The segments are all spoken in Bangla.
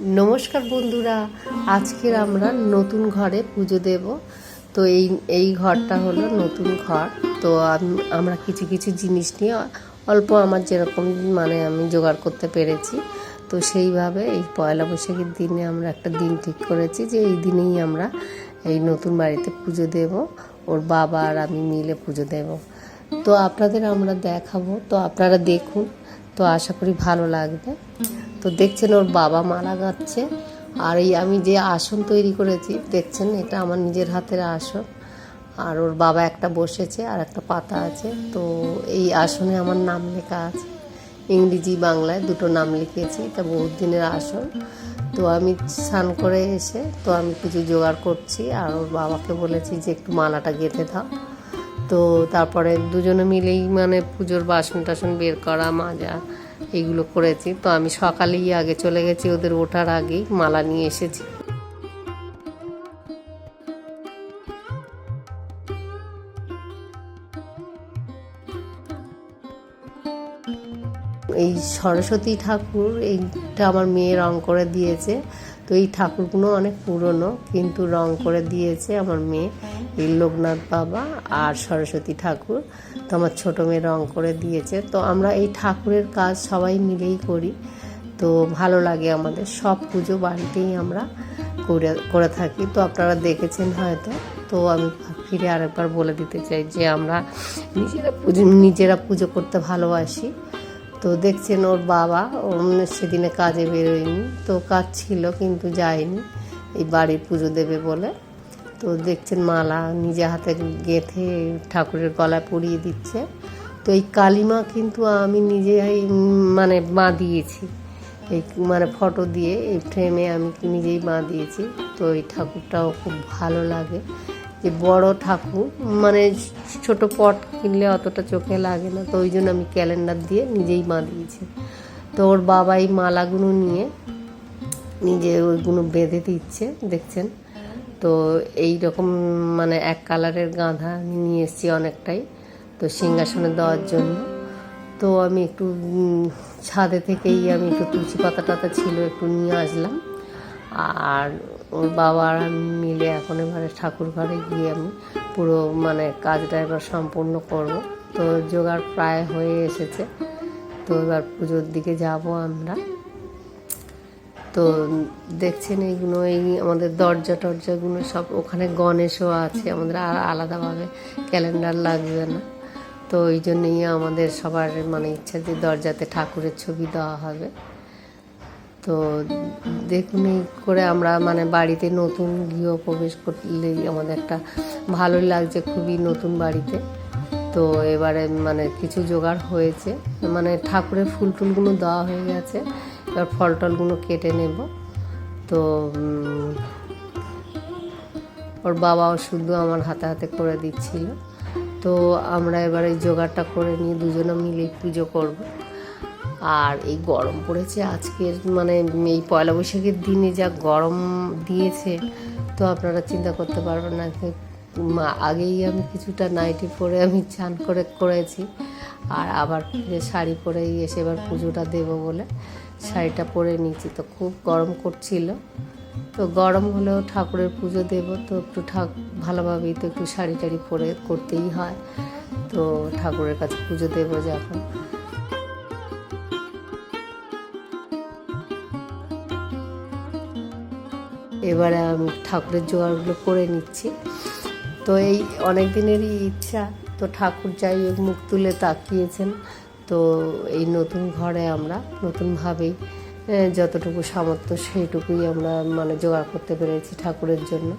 নমস্কার বন্ধুরা, আজকের আমরা নতুন ঘরে পুজো দেব। তো এই এই ঘরটা হলো নতুন ঘর। তো আম- আমরা কিছু কিছু জিনিস নিয়ে অল্প আমার যেরকম মানে আমি জোগাড় করতে পেরেছি। তো সেইভাবে এই পয়লা বৈশাখের দিনে আমরা একটা দিন ঠিক করেছি যে এই দিনেই আমরা এই নতুন বাড়িতে পুজো দেব। ওর বাবা আর আমি মিলে পুজো দেব। তো আপনাদের আমরা দেখাবো। তো আপনারা দেখুন। তো আশা করি ভালো লাগবে। তো দেখছেন ওর বাবা মালা গাচ্ছে আর এই আমি যে আসন তৈরি করেছি, দেখছেন এটা আমার নিজের হাতের আসন। আর ওর বাবা একটা বসেছে আর একটা পাতা আছে। তো এই আসনে আমার নাম লেখা আছে। ইংরেজি বাংলায় দুটো নাম লিখেছি, এটা বহুত দিনের আসন। তো আমি স্নান করে এসে, তো আমি কিছু জোগাড় করছি আর ওর বাবাকে বলেছি যে একটু মালাটা গেঁথে দাও। তো তারপরে দুজনে মিলেই মানে পুজোর বাসন টাসন বের করা, মাজা এইগুলো করেছি। তো আমি সকালেই আগে চলে গেছি, ওদের ওঠার আগেই মালা নিয়ে এসেছি। এই সরস্বতী ঠাকুর, এইটা আমার মেয়ে রং করে দিয়েছে। তো এই ঠাকুরগুলো অনেক পুরনো, কিন্তু রং করে দিয়েছে আমার মেয়ে। এই লোকনাথ বাবা আর সরস্বতী ঠাকুর তো আমার ছোটো মেয়ে রং করে দিয়েছে। তো আমরা এই ঠাকুরের কাজ সবাই মিলেই করি। তো ভালো লাগে আমাদের। সব পুজো বাড়িতেই আমরা করে করে থাকি। তো আপনারা দেখেছেন হয়তো। তো আমি ফিরে আরেকবার বলে দিতে চাই যে আমরা নিজেরা পুজো নিজেরা পুজো করতে ভালোবাসি। তো দেখছেন ওর বাবা সেদিনে কাজে বেরোয়নি। তো কাজ ছিল কিন্তু যায়নি। এই বাড়ির পুজো দেবে বলে। তো দেখছেন মালা নিজে হাতে গেঁথে ঠাকুরের গলায় পরিয়ে দিচ্ছে। তো এই কালিমা কিন্তু আমি নিজে মানে মা দিয়েছি এই মানে ফটো দিয়ে, এই ফ্রেমে আমি নিজেই মা দিয়েছি তো এই ঠাকুরটাও খুব ভালো লাগে। যে বড় ঠাকুর মানে ছোট পট কিনলে অতটা চোখে লাগে না। তো ওই জন্য আমি ক্যালেন্ডার দিয়ে নিজেই মা দিয়েছি তো ওর বাবা এই মালাগুলো নিয়ে নিজে ওইগুলো বেঁধে দিচ্ছে, দেখছেন? তো এই রকম মানে এক কালারের গাঁধা আমি নিয়ে এসেছি অনেকটাই, তো সিংহাসনে দেওয়ার জন্য। তো আমি একটু ছাদে থেকেই আমি একটু তুলসী পাতা টাতা ছিল একটু নিয়ে আসলাম। আর ওর বাবা আর আমি মিলে এখন এবারে ঠাকুর ঘরে গিয়ে আমি পুরো মানে কাজটা এবার সম্পূর্ণ করব। তো জোগাড় প্রায় হয়ে এসেছে। তো এবার পুজোর দিকে যাব আমরা। তো দেখছেন এইগুলো, এই আমাদের দরজা টরজাগুলো সব ওখানে গণেশও আছে, আমাদের আর আলাদাভাবে ক্যালেন্ডার লাগবে না। তো ওই জন্যই আমাদের সবার মানে ইচ্ছা যে দরজাতে ঠাকুরের ছবি দেওয়া হবে। তো দেখুন এই করে আমরা মানে বাড়িতে নতুন গৃহ প্রবেশ করলেই আমাদের একটা ভালোই লাগছে খুবই নতুন বাড়িতে। তো এবারে মানে কিছু জোগাড় হয়েছে মানে ঠাকুরের ফুল টুলগুলো দেওয়া হয়ে গেছে। এবার ফল টলগুলো কেটে নেব। তো ওর বাবাও শুধু আমার হাতে হাতে করে দিচ্ছিল। তো আমরা এবার এই জোগাড়টা করে নিয়ে দুজনে মিলেই পুজো করব। আর এই গরম পড়েছে আজকের মানে এই পয়লা বৈশাখের দিনে যা গরম দিয়েছে, তো আপনারা চিন্তা করতে পারবেন না আগেই আমি কিছুটা নাইটি পরে আমি চান করে করেছি। আর আবার শাড়ি পরেই এসে এবার পুজোটা দেবো বলে। শাড়িটা পরে নিয়েছি, তো খুব গরম করছিল। তো গরম হলেও ঠাকুরের পুজো দেব, তো একটু ঠাক, ভালোভাবেই তো একটু শাড়ি টাড়ি পরে করতেই হয়। তো ঠাকুরের কাছে পুজো দেবো যখন এবারে আমি ঠাকুরের জোগাড়গুলো করে নিচ্ছি। তো এই অনেক দিনেরই ইচ্ছা, তো ঠাকুর যাই মুখ তুলে তাকিয়েছেন। তো এই নতুন ঘরে আমরা নতুনভাবেই যতটুকু সামর্থ্য সেইটুকুই আমরা মানে জোগাড় করতে পেরেছি ঠাকুরের জন্য।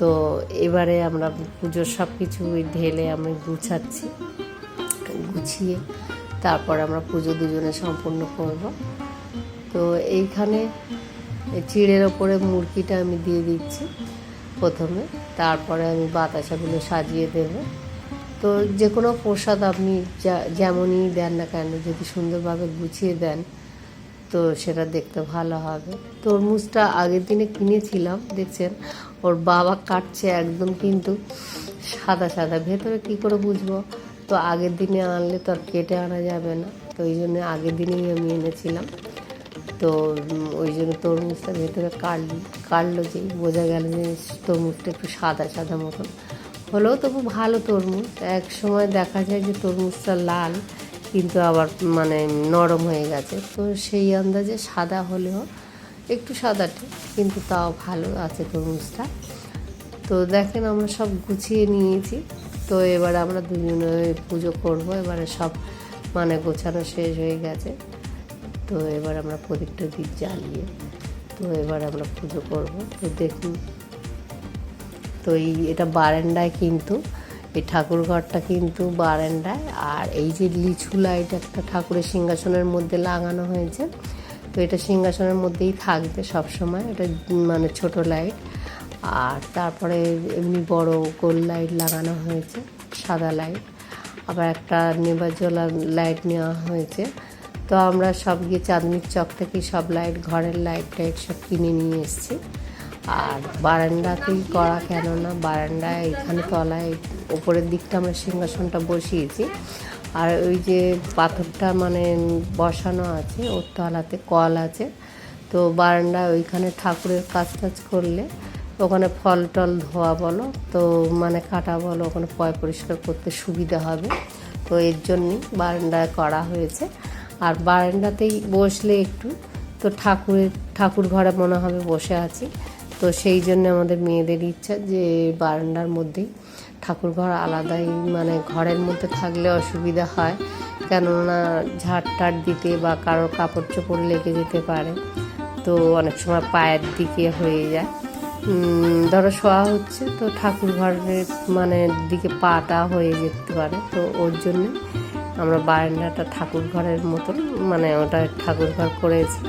তো এবারে আমরা পুজোর সব কিছু ঢেলে আমি গুছাচ্ছি, গুছিয়ে তারপর আমরা পুজো দুজনে সম্পূর্ণ করব। তো এইখানে চিড়ের ওপরে মুরগিটা আমি দিয়ে দিচ্ছি প্রথমে, তারপরে আমি বাতাসাগুলো সাজিয়ে দেব। তো যে কোনো প্রসাদ আপনি যেমনই দেন না কেন, যদি সুন্দরভাবে গুছিয়ে দেন, তো সেটা দেখতে ভালো হবে। তরমুজটা আগের দিনে কিনেছিলাম, দেখছেন? ওর বাবা কাটছে একদম কিন্তু সাদা সাদা। ভেতরে কি করে বুঝব? তো আগের দিনে আনলে তো আর কেটে আনা যাবে না, তো ওই জন্য আগের দিনেই আমি এনেছিলাম। তো ওই জন্য তরমুজটা ভেতরে কাটল, কাটলো যে, বোঝা গেল যে তরমুজটা একটু সাদা সাদা মতন। হলেও তবু ভালো তরমুজ। এক সময় দেখা যায় যে তরমুজটা লাল, কিন্তু আবার মানে নরম হয়ে গেছে। তো সেই আন্দাজে সাদা হলেও একটু সাদাটে কিন্তু তাও ভালো আছে তরমুজটা। তো দেখেন আমরা সব গুছিয়ে নিয়েছি। তো এবার আমরা দুজনে পুজো করব। এবারে সব মানে গোছানো শেষ হয়ে গেছে। তো এবার আমরা প্রদীপটা দ্বীপ জ্বালিয়ে, তো এবার আমরা পুজো করব। তো দেখুন তো এই এটা বারান্দায় কিন্তু, এই ঠাকুর ঘরটা কিন্তু বারান্দায়। আর এই যে লিচু লাইট একটা ঠাকুরের সিংহাসনের মধ্যে লাগানো হয়েছে, তো এটা সিংহাসনের মধ্যেই থাকবে সব সময় এটা মানে ছোট লাইট। আর তারপরে এমনি বড় গোল লাইট লাগানো হয়েছে, সাদা লাইট। আবার একটা নেবাজলা লাইট নেওয়া হয়েছে। তো আমরা সব গিয়ে চাঁদনির চক থেকে সব লাইট, ঘরের লাইট টাইট সব কিনে নিয়ে এসেছি। আর বারান্দাতেই করা কেননা বারান্দায়, এখানে তলায়, ওপরের দিকটা আমরা সিংহাসনটা বসিয়েছি। আর ওই যে পাথরটা মানে বসানো আছে, ওর তলাতে কল আছে। তো বারান্দায় ওইখানে ঠাকুরের কাজ টাজ করলে ওখানে ফল টল ধোয়া বলো, তো মানে কাটা বলো, ওখানে পয় পরিষ্কার করতে সুবিধা হবে। তো এর জন্যই বারান্দায় করা হয়েছে। আর বারান্দাতেই বসলে একটু, তো ঠাকুরের ঠাকুর ঘরে মনে হবে বসে আছি। তো সেই জন্য আমাদের মেয়েদের ইচ্ছা যে বারান্দার মধ্যেই ঠাকুর ঘর আলাদাই মানে ঘরের মধ্যে থাকলে অসুবিধা হয়। কেননা ঝাড় টাড় দিতে বা কারোর কাপড় চোপড় লেগে যেতে পারে, তো অনেক সময় পায়ের দিকে হয়ে যায়। ধরো শোয়া হচ্ছে, তো ঠাকুর ঘরের মানে দিকে পাটা হয়ে যেতে পারে। তো ওর জন্য আমরা বারান্দাটা ঠাকুর ঘরের মতন মানে ওটা ঠাকুর ঘর করেছি।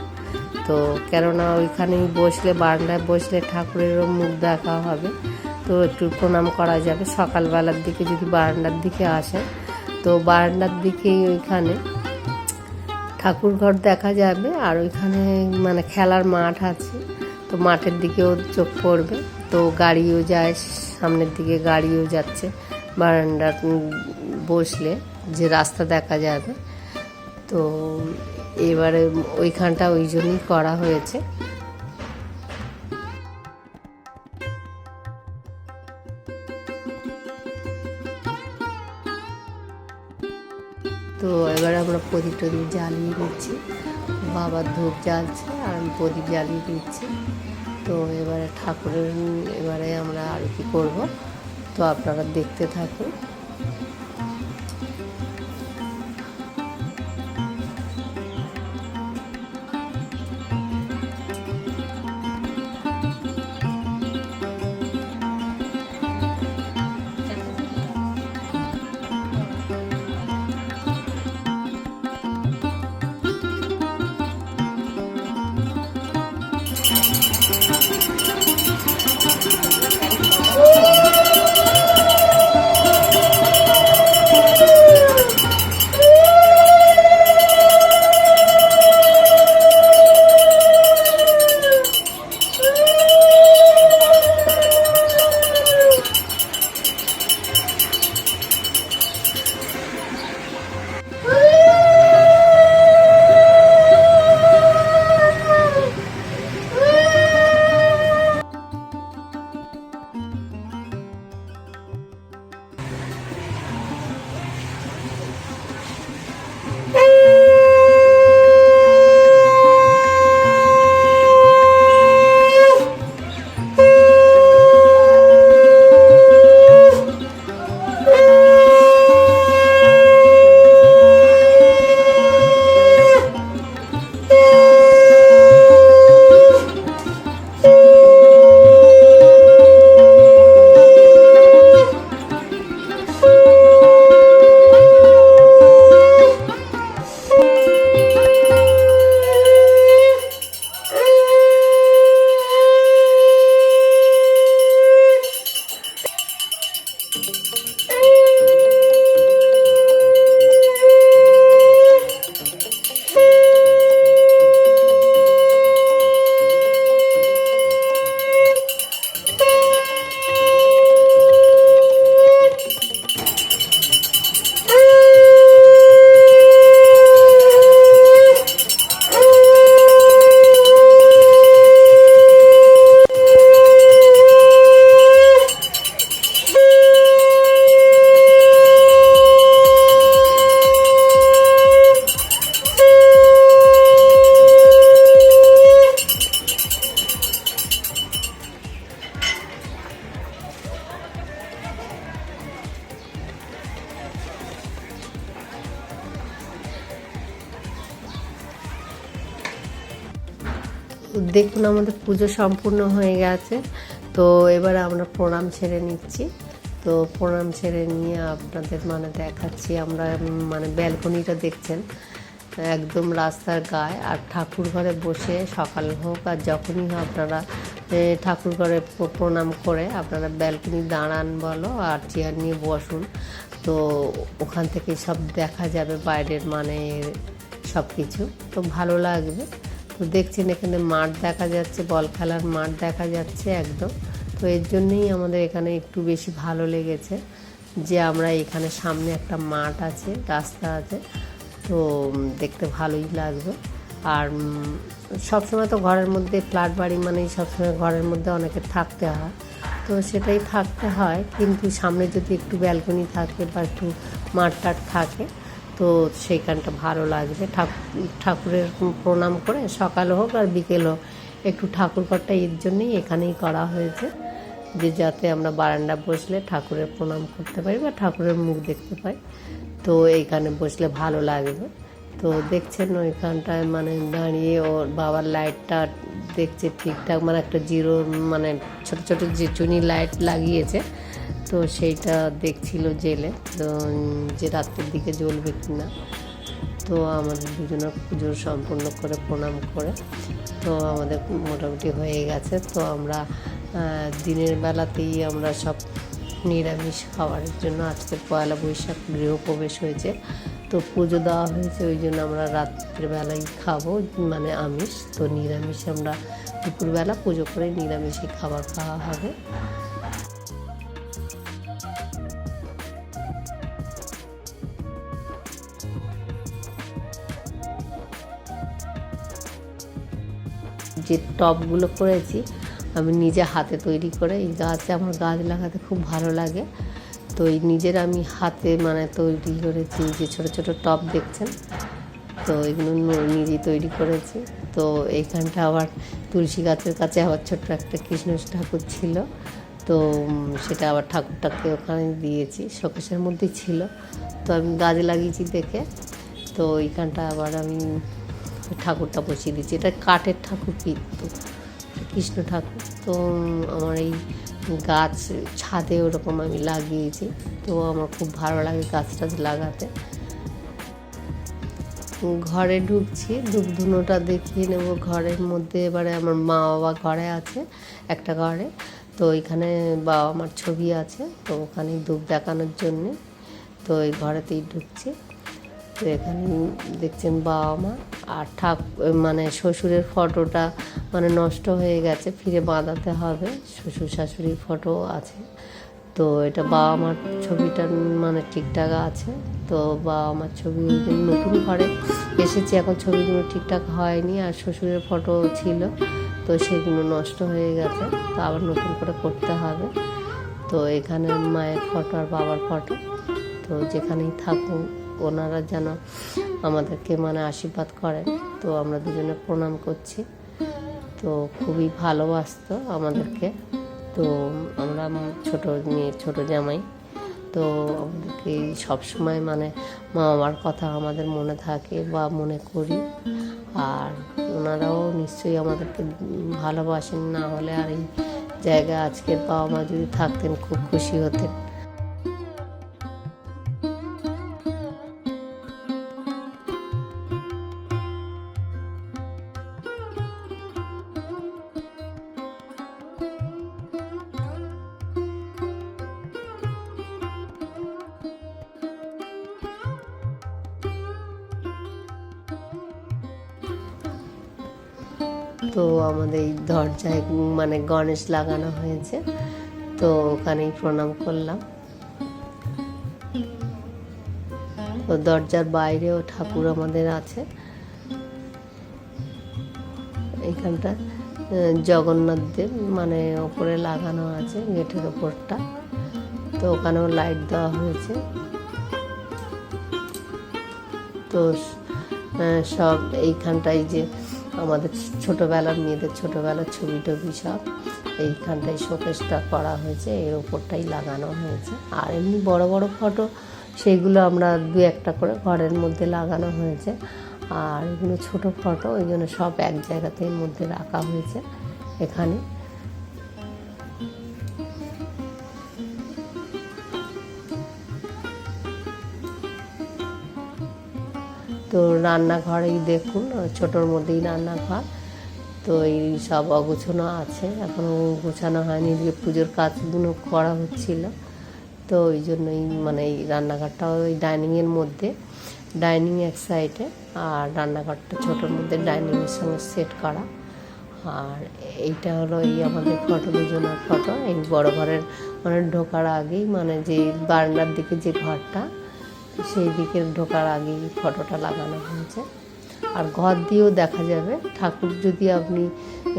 তো কেননা ওইখানেই বসলে, বারান্দায় বসলে ঠাকুরেরও মুখ দেখা হবে। তো একটু প্রণাম করা যাবে। সকালবেলার দিকে যদি বারান্দার দিকে আসে, তো বারান্দার দিকেই ওইখানে ঠাকুর ঘর দেখা যাবে। আর ওইখানে মানে খেলার মাঠ আছে, তো মাঠের দিকেও চোখ পড়বে। তো গাড়িও যায়, সামনের দিকে গাড়িও যাচ্ছে বারান্দা বসলে যে রাস্তা দেখা যাবে। তো এবারে ওইখানটা ওই জন্যই করা হয়েছে। তো এবার আমরা প্রদীপ টদীপ জ্বালিয়ে দিচ্ছি। বাবা ধূপ জ্বালছে আর আমি প্রদীপ জ্বালিয়ে দিচ্ছি। তো এবারে ঠাকুরের এবারে আমরা আর কি করব। তো আপনারা দেখতে থাকুন। দেখুন আমাদের পুজো সম্পূর্ণ হয়ে গেছে। তো এবারে আমরা প্রণাম ছেড়ে নিচ্ছি। তো প্রণাম ছেড়ে নিয়ে আপনাদের মানে দেখাচ্ছি, আমরা মানে ব্যালকনিটা দেখছেন, একদম রাস্তার গায়ে। আর ঠাকুর ঘরে বসে সকাল হোক আর যখনই আপনারা ঠাকুর ঘরে প্রণাম করে আপনারা ব্যালকনি দাঁড়ান বলো আর চেয়ার নিয়ে বসুন। তো ওখান থেকে সব দেখা যাবে, বাইরের মানে সব কিছু তো ভালো লাগবে। তো দেখছেন এখানে মাঠ দেখা যাচ্ছে, বল খেলার মাঠ দেখা যাচ্ছে একদম। তো এর জন্যই আমাদের এখানে একটু বেশি ভালো লেগেছে যে আমরা এখানে সামনে একটা মাঠ আছে, রাস্তা আছে। তো দেখতে ভালোই লাগবে। আর সবসময় তো ঘরের মধ্যে ফ্ল্যাট বাড়ি মানেই সবসময় ঘরের মধ্যে অনেকে থাকতে হয়। তো সেটাই থাকতে হয়। কিন্তু সামনে যদি একটু ব্যালকনি থাকে বা একটু মাঠ টাট থাকে তো সেইখানটা ভালো লাগবে। ঠাকুর ঠাকুরের প্রণাম করে সকাল হোক আর বিকেল হোক, একটু ঠাকুর ঘরটা এর জন্যই এখানেই করা হয়েছে, যে যাতে আমরা বারান্দা বসলে ঠাকুরের প্রণাম করতে পারি বা ঠাকুরের মুখ দেখতে পাই। তো এইখানে বসলে ভালো লাগবে। তো দেখছেন ওইখানটায় মানে দাঁড়িয়ে ওর বাবার লাইটটা দেখছে ঠিকঠাক মানে একটা জিরো মানে ছোটো ছোটো যে চুনি লাইট লাগিয়েছে তো সেইটা দেখছিল জেলে, তো যে রাত্রের দিকে জ্বলবে কি না তো আমাদের দুজনের পুজো সম্পূর্ণ করে, প্রণাম করে। তো আমাদের মোটামুটি হয়ে গেছে। তো আমরা দিনের বেলাতেই আমরা সব নিরামিষ খাবারের জন্য আজকে পয়লা বৈশাখ গৃহপ্রবেশ হয়েছে। তো পুজো দেওয়া হয়েছে, ওই জন্য আমরা রাত্রিবেলাই খাব মানে আমিষ। তো নিরামিষ আমরা দুপুরবেলা পুজো করে নিরামিষই খাবার খাওয়া হবে। যে টবগুলো করেছি, আমি নিজে হাতে তৈরি করে, এই গাছে, আমার গাছ লাগাতে খুব ভালো লাগে। তো এই নিজের আমি হাতে মানে তৈরি করেছি যে ছোট ছোট টব দেখছেন? তো এগুলো নিজেই তৈরি করেছি। তো এইখানটা আবার তুলসী গাছের কাছে আবার ছোট্ট একটা কৃষ্ণ ঠাকুর ছিল। তো সেটা আবার ঠাকুরটাকে ওখানে দিয়েছি, শোকেশের মধ্যেই ছিল। তো আমি গাছ লাগিয়েছি দেখে। তো এইখানটা আবার আমি ঠাকুরটা বসিয়ে দিচ্ছি এটা কাঠের ঠাকুর কিন্তু, কৃষ্ণ ঠাকুর। তো, আমার এই গাছ ছাদে ওরকম আমি লাগিয়েছি। তো আমার খুব ভালো লাগে গাছ টাছ লাগাতে। ঘরে ঢুকছি ধুনোটা দেখিয়ে নেব। ঘরের মধ্যে এবারে আমার মা বাবা ঘরে আছে, একটা ঘরে। তো এখানে বাবা মার ছবি আছে, তো ওখানে ধূপ দেখানোর জন্যে। তো এই ঘরেতেই ঢুকছি। তো এখানে দেখছেন বাবা মা আর ঠাক মানে শ্বশুরের ফটোটা মানে নষ্ট হয়ে গেছে, ফিরে বাঁধাতে হবে। শ্বশুর শাশুড়ির ফটো আছে। তো এটা বাবা মার ছবিটা মানে ঠিকঠাক আছে। তো বাবা মার ছবি ওই যে নতুন ঘরে এসেছি, এখন ছবিগুলো ঠিকঠাক হয়নি আর শ্বশুরের ফটো ছিল। তো সেগুলো নষ্ট হয়ে গেছে, তো আবার নতুন করে করতে হবে। তো এখানে মায়ের ফটো আর বাবার ফটো। তো যেখানেই থাকুন ওনারা যেন আমাদেরকে মানে আশীর্বাদ করেন। তো আমরা দুজনে প্রণাম করছি। তো খুবই ভালোবাসতো আমাদেরকে। তো আমরা ছোট মেয়ে, ছোট জামাই। তো আমাদেরকে সবসময় মানে মা বাবার কথা আমাদের মনে থাকে বা মনে করি। আর ওনারাও নিশ্চয়ই আমাদেরকে ভালোবাসেন। না হলে আর এই জায়গায় আজকের বাবা মা যদি থাকতেন, খুব খুশি হতেন। দরজায় মানে গণেশ লাগানো হয়েছে। তো ওখানেই প্রণাম করলাম। তো দরজার বাইরেও ঠাকুর আমাদের আছে। এইখানটা আহ, জগন্নাথ দেব মানে ওপরে লাগানো আছে গেটের ওপরটা। তো ওখানেও লাইট দেওয়া হয়েছে। তো সব এইখানটায় যে আমাদের ছোটোবেলার মেয়েদের ছোটোবেলার ছবি টবি সব এইখানটায় শোকেসটা করা হয়েছে, এর ওপরটাই লাগানো হয়েছে। আর এমনি বড় বড় ফটো সেইগুলো আমরা দু একটা করে ঘরের মধ্যে লাগানো হয়েছে। আর এগুলো ছোট ফটো, ওই জন্য সব এক জায়গাতেই মধ্যে রাখা হয়েছে এখানে। তো রান্নাঘরেই দেখুন, ছোটোর মধ্যেই রান্নাঘর। তো এই সব অগুছানো আছে এখনও গোছানো হয়নি যে পুজোর কাজগুলো করা হচ্ছিল। তো ওই জন্যই মানে এই রান্নাঘরটাও ওই ডাইনিংয়ের মধ্যে, ডাইনিং এক সাইডে, আর রান্নাঘরটা ছোটোর মধ্যে ডাইনিংয়ের সঙ্গে সেট করা। আর এইটা হলো এই আমাদের ফটো, দুজনের ফটো। এই বড় ঘরের মানে ঢোকার আগেই মানে যে বারান্দার দিকে যে ঘরটা সেই দিকে ঢোকার আগেই ফটোটা লাগানো হয়েছে। আর ঘর দিয়েও দেখা যাবে। ঠাকুর যদি আপনি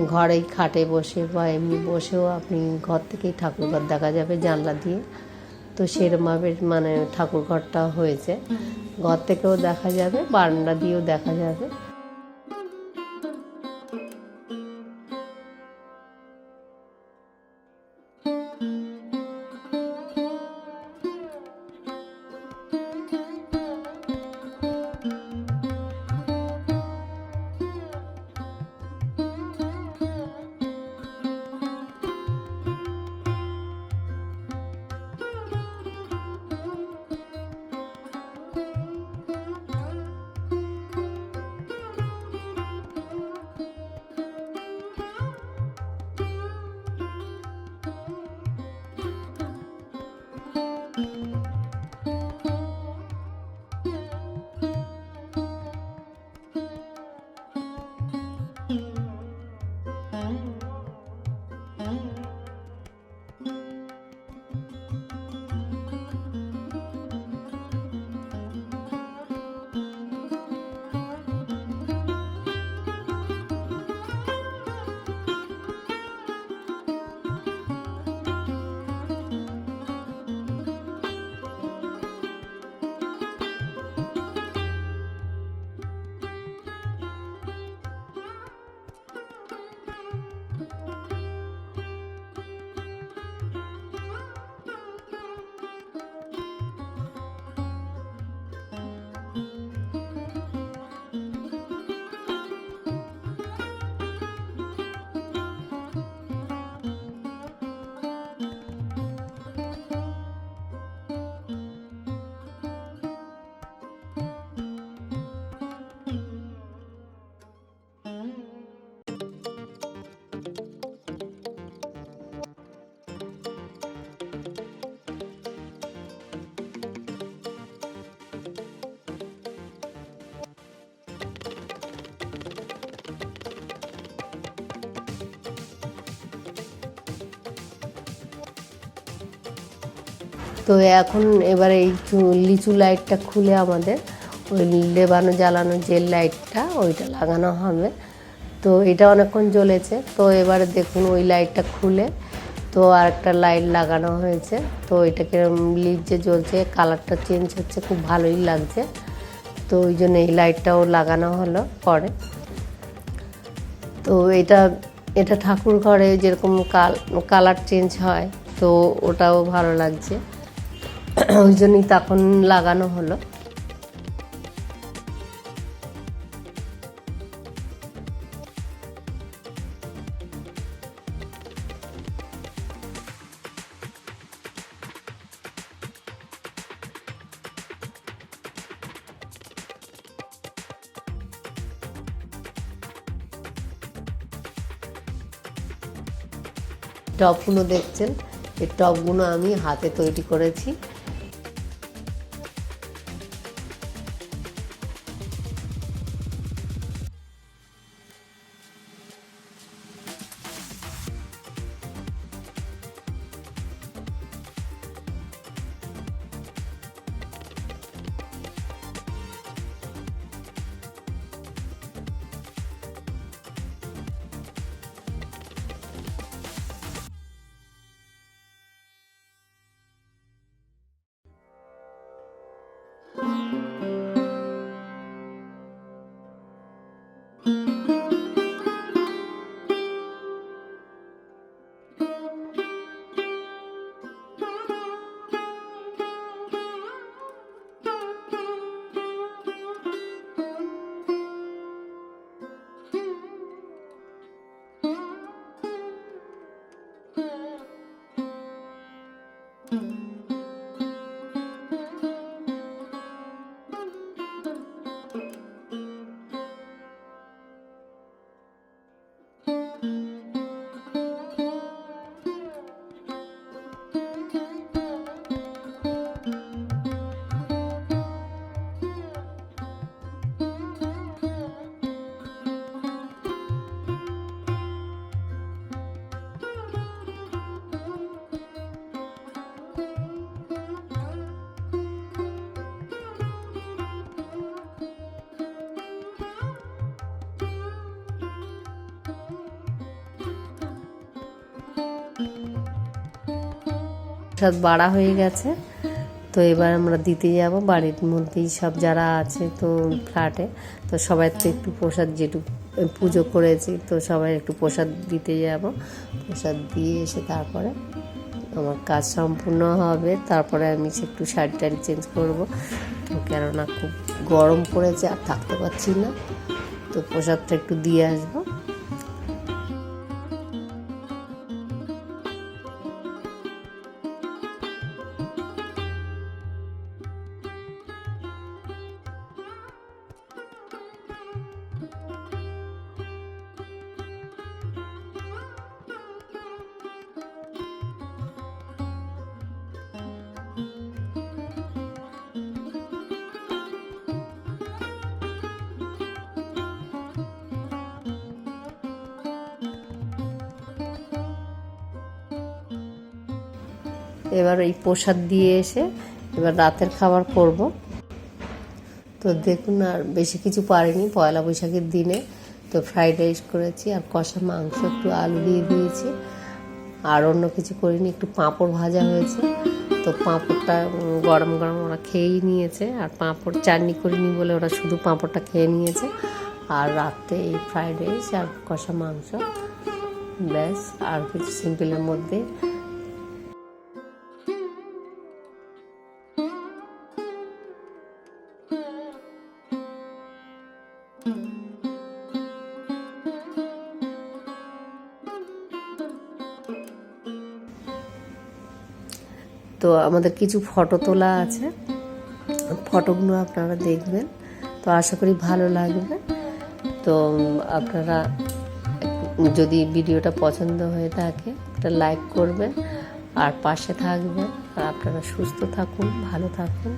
ঘরেই খাটে বসে বা এমনি বসেও আপনি ঘর থেকেই ঠাকুর ঘর দেখা যাবে জানলা দিয়ে। তো সেরমভাবে মানে ঠাকুর ঘরটা হয়েছে। ঘর থেকেও দেখা যাবে, বারান্দা দিয়েও দেখা যাবে। তো এখন এবারে এই লিচু লাইটটা খুলে আমাদের, ওই লেবানো জ্বালানো যে লাইটটা, ওইটা লাগানো হবে। তো এটা অনেকক্ষণ জ্বলেছে, তো এবারে দেখুন ওই লাইটটা খুলে, তো আর একটা লাইট লাগানো হয়েছে। তো এটাকে লিড যে জ্বলছে, কালারটা চেঞ্জ হচ্ছে, খুব ভালোই লাগছে। তো ওই জন্য এই লাইটটাও লাগানো হলো পরে। তো এটা এটা ঠাকুর ঘরে যেরকম কাল, কালার চেঞ্জ হয়, তো ওটাও ভালো লাগছে। ওই জন্যই তখন লাগানো হলো। টপগুলো দেখছেন? এই টপগুলো আমি হাতে তৈরি করেছি। প্রসাদ বাড়া হয়ে গেছে। তো এবার আমরা দিতে যাব বাড়ির মধ্যেই সব যারা আছে তো ফ্ল্যাটে। তো সবাই তো একটু প্রসাদ যেটুকু পুজো করেছি তো সবাই একটু প্রসাদ দিতে যাব। প্রসাদ দিয়ে এসে তারপরে আমার কাজ সম্পূর্ণ হবে। তারপরে আমি একটু শাড়ি টাড়ি চেঞ্জ করব। তো কেননা খুব গরম পড়েছে আর থাকতে পারছি না। তো প্রসাদটা একটু দিয়ে আসব। এবার এই প্রসাদ দিয়ে এসে এবার রাতের খাবার করব। তো দেখুন আর বেশি কিছু পারিনি, পয়লা বৈশাখের দিনে। তো ফ্রাইড রাইস করেছি আর কষা মাংস, একটু আলু দিয়ে দিয়েছি। আর অন্য কিছু করিনি, একটু পাঁপড় ভাজা হয়েছে। তো পাঁপড়টা গরম গরম ওরা খেয়েই নিয়েছে। আর পাঁপড় চাটনি করিনি বলে ওরা শুধু পাঁপড়টা খেয়ে নিয়েছে। আর রাতে এই ফ্রাইড রাইস আর কষা মাংস, ব্যাস। আর কিছু সিম্পলের মধ্যে তো আমাদের কিছু ফটো তোলা আছে। ফটোগুলো আপনারা দেখবেন। তো আশা করি ভালো লাগবে। তো আপনারা যদি ভিডিওটা পছন্দ হয়ে থাকে, একটা লাইক করবেন, আর পাশে থাকবেন, আর আপনারা সুস্থ থাকুন, ভালো থাকুন।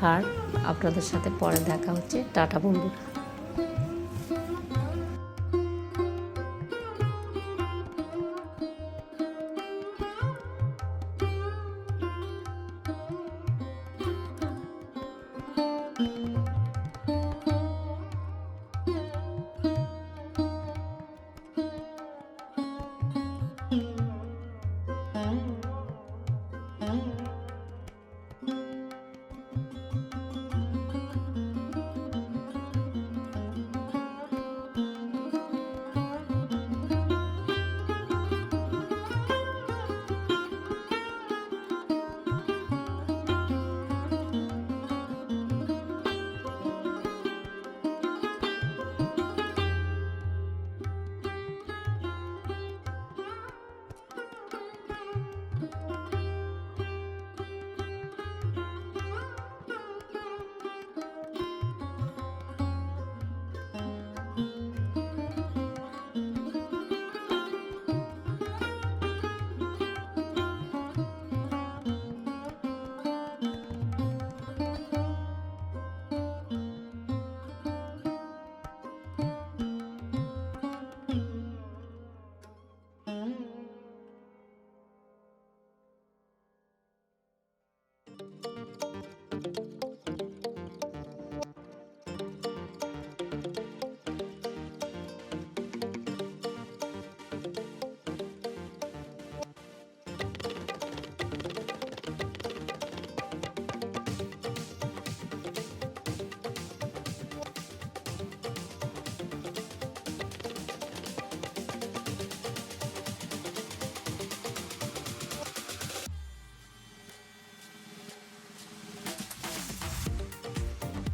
আর আপনাদের সাথে পরে দেখা হচ্ছে। টাটা বন্ধুরা।